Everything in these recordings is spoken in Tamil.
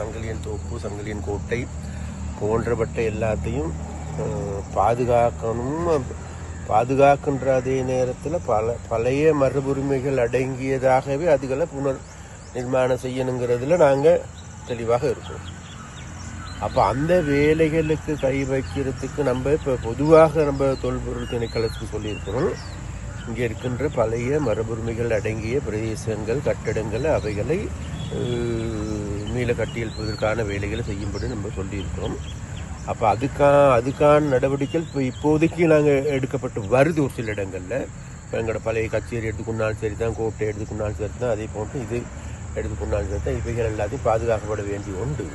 சங்கிலியன் தோப்பு சங்கிலியன் கோட்டை போன்றப்பட்ட எல்லாத்தையும் பாதுகாக்கணும். பாதுகாக்கின்ற அதே நேரத்தில் பல பழைய மரபுரிமைகள் அடங்கியதாகவே அதுகளை புனர் நிர்மாணம் செய்யணுங்கிறதுல நாங்கள் தெளிவாக இருக்கோம். அப்போ அந்த வேலைகளுக்கு கை வைக்கிறதுக்கு நம்ம இப்போ பொதுவாக நம்ம தொல்பொருள் திணைக்களத்துக்கு சொல்லியிருக்கிறோம். இங்கே இருக்கின்ற பழைய மரபுரிமைகள் அடங்கிய பிரதேசங்கள் கட்டடங்கள் அவைகளை மீள கட்டியெழுப்பதற்கான வேலைகளை செய்யும்படி நம்ம சொல்லியிருக்கிறோம். அப்போ அதுக்கா அதுக்கான நடவடிக்கைகள் இப்போ இப்போதைக்கு நாங்கள் எடுக்கப்பட்டு வருது ஒரு சில இடங்களில். இப்போ எங்களோட பழைய கச்சேரி எடுத்துக்கொண்டாலும் சரி தான் கோட்டை எடுத்துக்கொண்டாலும் சரி தான் அதே போன்று இது எடுத்துக்கொண்டாலும் சரி தான் இவைகள் எல்லாத்தையும் பாதுகாக்கப்பட வேண்டி உண்டு.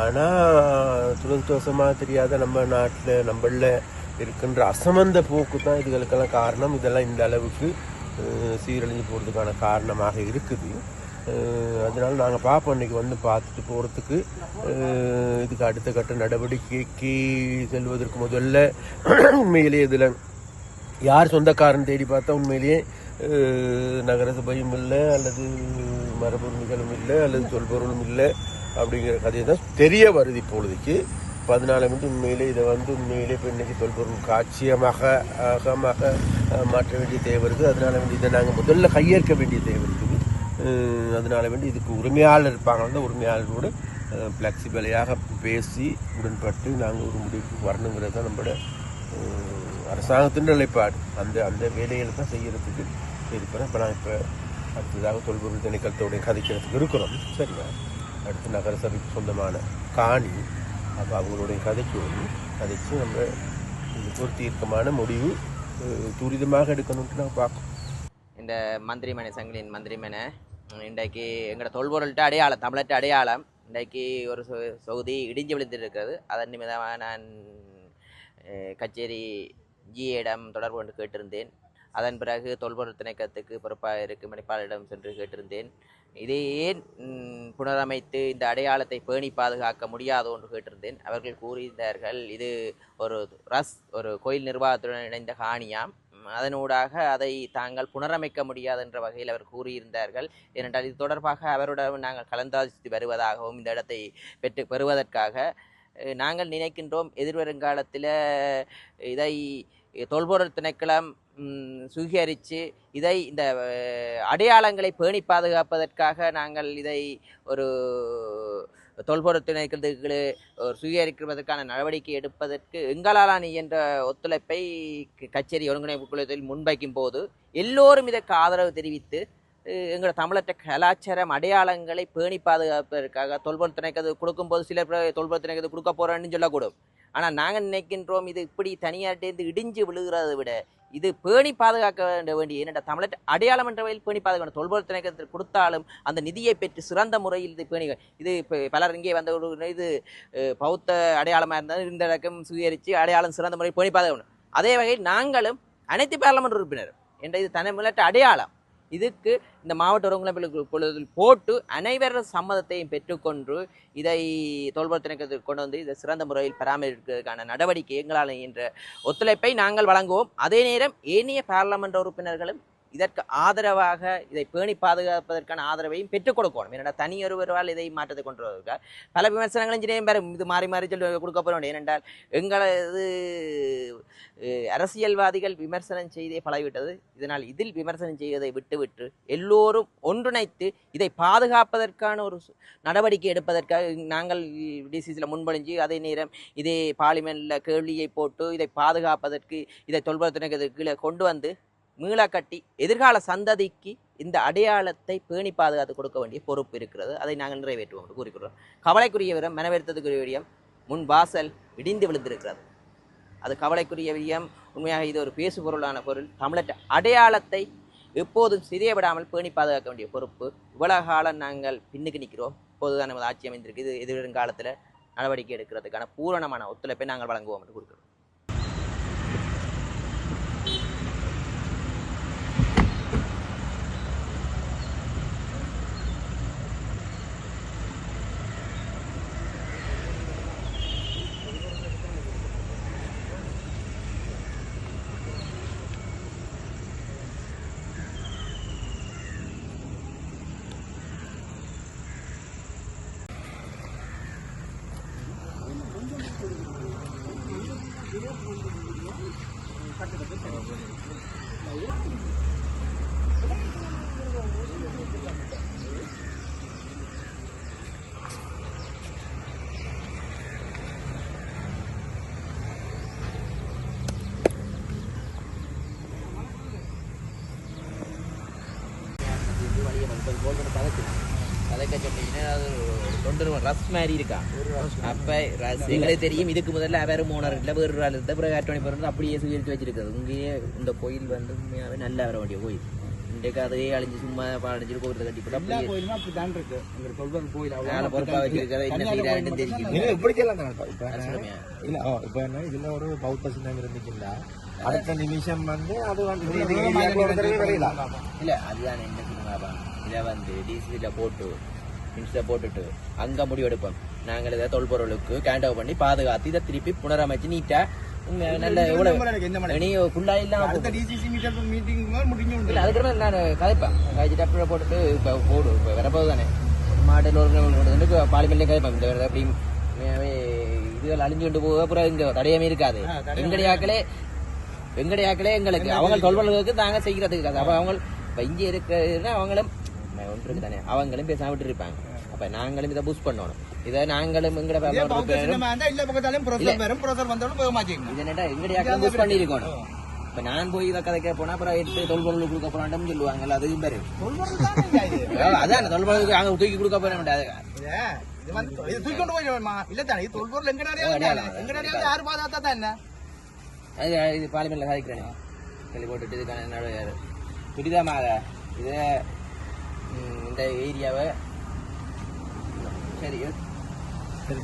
ஆனால் துரதிருஷ்டவசமாக தெரியாத நம்ம நாட்டில் நம்மளில் இருக்கின்ற அசமந்த போக்கு தான் இதுகளுக்கெல்லாம் காரணம். இதெல்லாம் இந்த அளவுக்கு சீரழிஞ்சு போகிறதுக்கான காரணமாக இருக்குது. அதனால நாங்கள் பார்ப்போம் இன்றைக்கி வந்து பார்த்துட்டு போகிறதுக்கு இதுக்கு அடுத்த கட்ட நடவடிக்கைக்கு செல்வதற்கு முதல்ல உண்மையிலேயே இதில் யார் சொந்தக்காரன் தேடி பார்த்தா உண்மையிலேயே நகரசபையும் இல்லை அல்லது மரபுரிமைகளும் இல்லை அல்லது சொல்பொருளும் இல்லை அப்படிங்கிற கதையை தான் தெரிய வருது இப்பொழுதுக்கு. பதினாலு மணி உண்மையிலே இதை வந்து உண்மையிலே இப்போ இன்னைக்கு தொல்பொருள் காட்சியமாக அகமாக மாற்ற வேண்டிய தேவை இருக்குது. அதனால வந்து இதை நாங்கள் முதல்ல கையேற்க வேண்டிய தேவை இருக்குது. அதனால வேண்டி இதுக்கு உரிமையாளர் இருப்பாங்க அந்த உரிமையாளரோடு ஃப்ளெக்சிபிளையாக பேசி உடன்பட்டு நாங்கள் ஒரு முடிவுக்கு வரணுங்கிறது தான் நம்மளோட அரசாங்கத்தின் நிலைப்பாடு. அந்த அந்த வேலைகளை தான் செய்கிறதுக்கு இருக்கிறோம் இப்போ நான் இப்போ அடுத்ததாக தொல்பொருள் திணைக்களத்தோடைய கதைக்கிறதுக்கு இருக்கிறோம். சரியா? அடுத்து நகர சபைக்கு சொந்தமான காணி அப்போ அவங்களுடைய கதைக்கு வந்து கதைச்சு நம்ம இதுக்கு ஒரு தீர்க்கமான முடிவு துரிதமாக எடுக்கணும்ட்டு நாங்கள் பார்க்கணும் இந்த மந்திரிமனை சங்கிலின் மந்திரிமனை இன்றைக்கு எங்களோட தொல்பொருள்கிட்ட அடையாளம் தமிழர்கிட்ட அடையாளம் இன்றைக்கு ஒரு சொ- சொகுதி இடிஞ்சு விழுந்திருக்கிறது. அதன் நிமித்தமாக நான் கச்சேரி ஜிஏடம் தொடர்பு கொண்டு கேட்டிருந்தேன். அதன் பிறகு தொல்பொருள் திணைக்கத்துக்கு பொறுப்பாக இருக்கும் மணிப்பாளரிடம் சென்று கேட்டிருந்தேன். இதை ஏன் புனரமைத்து இந்த அடையாளத்தை பேணி பாதுகாக்க முடியாதோ என்று கேட்டிருந்தேன். அவர்கள் கூறியிருந்தார்கள் இது ஒரு ரஸ் ஒரு கோயில் நிர்வாகத்துடன் இணைந்த காணியாம். அதனூடாக அதை தாங்கள் புனரமைக்க முடியாது என்ற வகையில் அவர் கூறியிருந்தார்கள். ஏனென்றால் இது தொடர்பாக அவருடன் நாங்கள் கலந்தாலோசித்து வருவதாகவும் இந்த இடத்தை பெற்று பெறுவதற்காக நாங்கள் நினைக்கின்றோம் எதிர்வருங்காலத்தில் இதை தொல்பொருள் திணைக்களம் சுகீகரித்து இதை இந்த அடையாளங்களை பேணி பாதுகாப்பதற்காக நாங்கள் இதை ஒரு தொல்பொருள் திணைக்களத்துக்கு ஒரு சுயீகரிப்பதற்கான நடவடிக்கை எடுப்பதற்கு எங்களாலானி என்ற ஒத்துழைப்பை க- கச்சேரி ஒருங்கிணைப்பு குழுவில் முன்வைக்கும் போது எல்லோரும் இதற்கு ஆதரவு தெரிவித்து அஹ், எங்களோட தமிழற்ற கலாச்சாரம் அடையாளங்களை பேணி பாதுகாப்பதற்காக தொல்பொருள் திணைக்கிறது கொடுக்கும்போது சிலர் தொல்பொருள் திணைக்கிறது கொடுக்க போறேன்னு சொல்லக்கூடும் ஆனால் நாங்கள் நினைக்கின்றோம் இது இப்படி தனியாட்டேந்து இடிஞ்சு விழுகிறதை விட இது பேணி பாதுகாக்க வேண்ட வேண்டிய என்னடா தமிழர் அடையாளம் என்ற வகையில் பேணி பாதுகாக்கணும் தொல்பொருள் திணைக்கத்தில் கொடுத்தாலும் அந்த நிதியை பெற்று சிறந்த முறையில் இது பேணி இது இப்போ பலர் இங்கே வந்த ஒரு இது பௌத்த அடையாளமாக இருந்தாலும் இந்த இடக்கம் சுயரித்து அடையாளம் சிறந்த முறையில் பேணி பாதுகாக்கணும் அதே வகையில் நாங்களும் அனைத்து பாராளுமன்ற உறுப்பினர் என்ற இது தமிழ்நாட்டு அடையாளம். இதுக்கு இந்த மாவட்ட ஒருங்கிணைப்பு குழுவில் போட்டு அனைவரது சம்மதத்தையும் பெற்றுக்கொண்டு இதை தொல்பொருள் கொண்டு வந்து இதை சிறந்த முறையில் பராமரிப்பதற்கான நடவடிக்கை எங்களால் என்ற ஒத்துழைப்பை நாங்கள் வழங்குவோம். அதே நேரம் ஏனைய பாராளுமன்ற உறுப்பினர்களும் இதற்கு ஆதரவாக இதை பேணி பாதுகாப்பதற்கான ஆதரவையும் பெற்றுக் கொடுக்கணும். ஏனென்றால் தனியொருவரால் இதை மாற்றத்தை கொண்டு வருவதற்காக பல விமர்சனங்களும் சின்ன பேர் இது மாறி மாறி சொல்லி கொடுக்க ஏனென்றால் எங்களது அரசியல்வாதிகள் விமர்சனம் செய்தே பழகிவிட்டது. இதனால் இதில் விமர்சனம் செய்வதை விட்டுவிட்டு எல்லோரும் ஒன்றிணைத்து இதை பாதுகாப்பதற்கான ஒரு நடவடிக்கை எடுப்பதற்காக நாங்கள் டிசிசியில் முன்பொழிஞ்சு அதே நேரம் இதே பார்லிமெண்ட்டில் கேள்வியை போட்டு இதை பாதுகாப்பதற்கு இதை தொல்பொருத்தினத்துக்கு கீழே கொண்டு வந்து மீள கட்டி எதிர்கால சந்ததிக்கு இந்த அடையாளத்தை பேணி பாதுகாத்து கொடுக்க வேண்டிய பொறுப்பு இருக்கிறது. அதை நாங்கள் நிறைவேற்றுவோம் என்று கூறிக்கிறோம் கவலைக்குரிய விடம் மனவருத்தத்துக்குரிய விடயம் முன் வாசல் இடிந்து விழுந்திருக்கிறது. அது கவலைக்குரிய விடயம் உண்மையாக இது ஒரு பேசு பொருளான பொருள். தமிழற்ற அடையாளத்தை எப்போதும் சிறிய விடாமல் பேணி பாதுகாக்க வேண்டிய பொறுப்பு. இவ்வளவு காலம் நாங்கள் பின்னுக்கு நிற்கிறோம். இப்போதுதான் நமது ஆட்சி அமைந்திருக்கு இது எதிர்காலத்தில் நடவடிக்கை எடுக்கிறதுக்கான பூரணமான ஒத்துழைப்பை நாங்கள் வழங்குவோம் என்று கூறுகிறோம் கதைக்க சொன்னீங்கன்னா அது ஒரு தொண்டு ரஸ் மாதிரி இருக்கா? அப்ப ரஸ் எங்களுக்கு தெரியும் இதுக்கு முதல்ல வேற மூணார் இல்லை வேறு ஆள் இருந்தா பிறகு அப்படியே சுயரித்து வச்சிருக்கிறது இங்கேயே இந்த கோயில் வந்து நல்லா வர வேண்டிய கோயில் இன்றைக்கு அதையே அழிஞ்சு சும்மா அழிஞ்சு கோயிலை கட்டி போட்டு எல்லா அப்படியே கோயிலுமே அப்படித்தான் இருக்கு. எங்க சொல்றது கோயில் அவ்வளவு மேல பொறுப்பா வச்சிருக்கிறத என்ன? செய்யறாருன்னு தெரியும். இல்ல இப்ப என்ன? இதுல ஒரு பௌத்த சின்னம் இருந்துச்சுன்னா அடுத்த நிமிஷம் வந்து அது வந்து. இல்ல அதுதான் என்ன இதை வந்து டிசில போட்டு இன்ஸ்டா போட்டுட்டு அங்க முடிவெடுப்போம் நாங்கள் இதை தொல்பொருளுக்கு கேண்ட் ஓவர் பண்ணி பாதுகாத்து இதை திருப்பி புனரமைச்சு நீட்டா உண்மையா நல்ல எவ்வளவு இனி ஃபுல்லா இல்லாம அடுத்த டிசிசி மீட்டர் மீட்டிங் முடிஞ்சு உண்டு. இல்ல அதுக்கு நான் கதைப்பேன். கழிச்சிட்டு அப்படியே போட்டுட்டு இப்போ போடு இப்போ வரப்போது தானே. மாடல் ஒரு பாலிமெண்ட்லேயும் கதைப்பேன். இந்த அப்படி இதுகள் அழிஞ்சு கொண்டு போக அப்புறம் இங்க தடையமே இருக்காது. எங்கடையாக்களே எங்கடையாக்களே எங்களுக்கு. அவங்க செய்யறதுக்கு காசு அப்ப அவங்க இப்ப இங்கே இருக்கிறதுனா அவங்களும் ஒன்று இருக்கு தானே? அவங்களும் பேசாம விட்டு இருப்பாங்க அப்ப நாங்களும் இதை பூஸ்ட் பண்ணணும். இதை நாங்களும் எங்கட இதே family பௌத்த உறுப்பினரும் சின்னமா இருந்தா இல்ல பக்கத்தாலும் ப்ரொசர் வரும். ப்ரொசர் வந்தாலும் போக மாட்டேங்க இது என்னடா எங்கடையாக்களும் பூஸ்ட் பண்ணியிருக்கணும் இப்ப நான் போய் இதை கதைக்க போனா அப்புறம் எடுத்து தொல்பொருள் கொடுக்க போறான்னு சொல்லுவாங்கல்ல அதுவும் பேரு. அதான் தொல்பொருளுக்கு அங்க தூக்கி கொடுக்க போற மாட்டாது இது வந்து தூக்கி கொண்டு போயிடுமா இல்ல தானே இது தொல்பொருள் எங்க ஓ, நிறைய அடையாளம். எங்க நிறைய யாரு பாதாத்தா தான் என்ன? அது இது பார்லிமெண்ட்ல சாதிக்கிறேன். போட்டுட்டு இதுக்கான துரிதமாக. இது இந்த ஏரியாவை. சரி சரி.